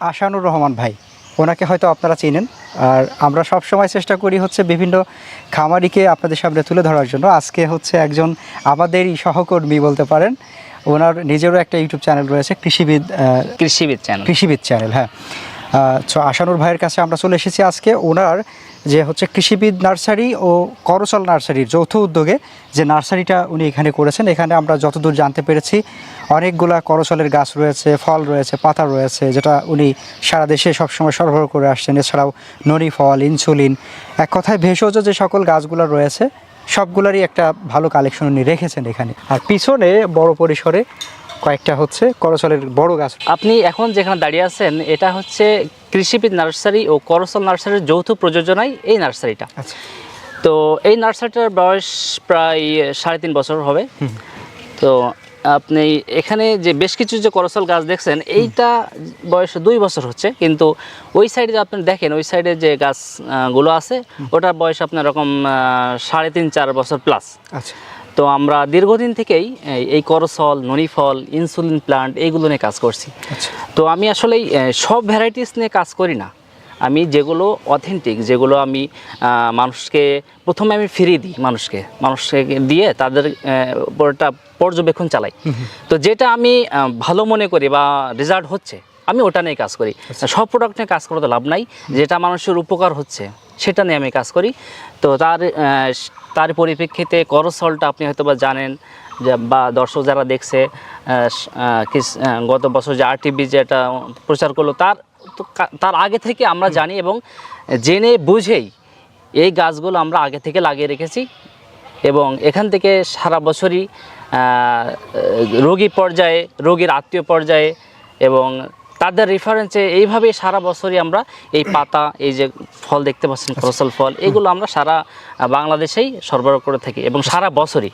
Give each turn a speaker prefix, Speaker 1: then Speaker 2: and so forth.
Speaker 1: আশানুর রহমান ভাই ওনাকে হয়তো আপনারা চিনেন। আর আমরা সব সময় চেষ্টা করি হচ্ছে বিভিন্ন খামারিকে আপনাদের সামনে তুলে ধরার জন্য। আজকে হচ্ছে একজন আমাদেরই সহকর্মী বলতে পারেন। ওনার নিজেরও একটা ইউটিউব চ্যানেল রয়েছে কৃষিবিদ
Speaker 2: কৃষিবিদ চ্যানেল।
Speaker 1: কৃষিবিদ চ্যানেল হ্যাঁ। আশানুর ভাইয়ের কাছে আমরা চলে এসেছি আজকে। ওনার যে হচ্ছে কৃষিবিদ নার্সারি ও করচল নার্সারির যৌথ উদ্যোগে যে নার্সারিটা উনি এখানে করেছেন, এখানে আমরা যতদূর জানতে পেরেছি, অনেকগুলা করচলের গাছ রয়েছে, ফল রয়েছে, পাতা রয়েছে, যেটা উনি সারা দেশে সবসময় সরবরাহ করে আসছেন। এছাড়াও ননি ফল, ইনসুলিন, এক কথায় ভেষজ যে সকল গাছগুলো রয়েছে, সবগুলারই একটা ভালো কালেকশন উনি রেখেছেন এখানে। আর পিছনে বড় পরিসরে কয়েকটা হচ্ছে করসলের বড় গাছ
Speaker 2: আপনি এখন যেখানে দাঁড়িয়ে আছেন এটা হচ্ছে কৃষিবিদ নার্সারি ও করসল নার্সারির যৌথ প্রযোজনায় এই নার্সারিটা।
Speaker 1: আচ্ছা।
Speaker 2: তো এই নার্সারিটার বয়স প্রায় সাড়ে তিন বছর হবে। তো আপনি এখানে যে বেশ কিছু যে করসল গাছ দেখছেন এইটা বয়স দুই বছর হচ্ছে কিন্তু ওই সাইডে আপনি দেখেন ওই সাইডে যে গাছগুলো আছে ওটার বয়স আপনার রকম সাড়ে তিন চার বছর প্লাস
Speaker 1: আচ্ছা।
Speaker 2: তো আমরা দীর্ঘদিন থেকেই এই- করসল ননিফল ইনসুলিন প্লান্ট এইগুলো নিয়ে কাজ করছি।
Speaker 1: আচ্ছা।
Speaker 2: তো আমি আসলে সব ভ্যারাইটিস নিয়ে কাজ করি না। আমি যেগুলো অথেন্টিক যেগুলো আমি মানুষকে প্রথমে আমি ফিরিয়ে দিই মানুষকে। মানুষকে দিয়ে তাদের একটা পর্যবেক্ষণ চালাই। তো যেটা আমি ভালো মনে করি বা রেজাল্ট হচ্ছে আমি ওটা নিয়ে কাজ করি। সব প্রোডাক্ট নিয়ে কাজ করে তো লাভ নাই। যেটা মানুষের উপকার হচ্ছে সেটা নিয়ে আমি কাজ করি। তো তার তার পরিপ্রেক্ষিতে করসলটা আপনি হয়তো বা জানেন যে বা দর্শক যারা দেখছে গত বছর যে আর টিভি যেটা প্রচার করল তার তার আগে থেকে আমরা জানি এবং জেনে বুঝেই এই গাছগুলো আমরা আগে থেকে লাগিয়ে রেখেছি এবং এখান থেকে সারা বছরই রোগী পর্যায়ে রোগীর আত্মীয় পর্যায়ে এবং তাদের রেফারেন্সে এইভাবে সারা বছরই আমরা এই পাতা এই যে ফল দেখতে পাচ্ছেন ফসল ফল এগুলো আমরা সারা বাংলাদেশেই সরবরাহ করে থাকি এবং সারা বছরই।